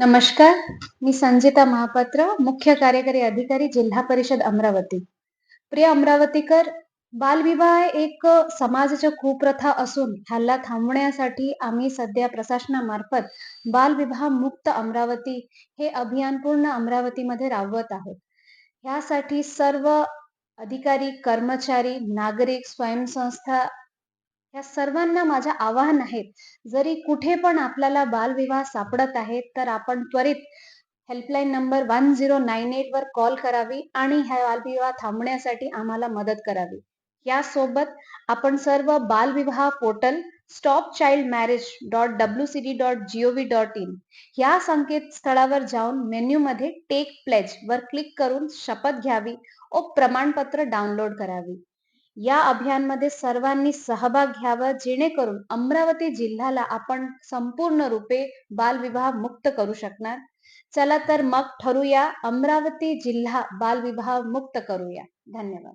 नमस्कार मी संजिता महापात्र मुख्य कार्यकारी अधिकारी जिल्हा परिषद अमरावती. प्रिय अमरावतीकर बालविवाह एक समाजाच्या कुप्रथा असून ह्याला थांबवण्यासाठी आम्ही सध्या प्रशासनामार्फत बालविवाह मुक्त अमरावती हे अभियान पूर्ण अमरावतीमध्ये राबवत आहोत. ह्यासाठी सर्व अधिकारी कर्मचारी नागरिक स्वयंसंस्था या सर्वांना माझ्या आवाहन आहेत जरी कुठे पण आपल्याला बालविवाह सापडत आहेत तर आपण त्वरित helpline number one zero nine eight वर कॉल करावी आणि ह्या बालविवाह थांबण्यासाठी आम्हाला मदत करावी. यासोबत आपण सर्व बालविवाह portal stop child marriage dot W C D dot G O V dot संकेतस्थळावर जाऊन मेन्यू मध्ये टेक प्लेज वर क्लिक करून शपथ घ्यावी व प्रमाणपत्र डाउनलोड करावी. या अभियानमध्ये सर्वांनी सहभाग घ्यावा जेणेकरून अमरावती जिल्ह्याला आपण संपूर्ण रूपे बालविवाह मुक्त करू शकणार. चला तर मग ठरूया अमरावती जिल्हा बालविवाह मुक्त करूया. धन्यवाद.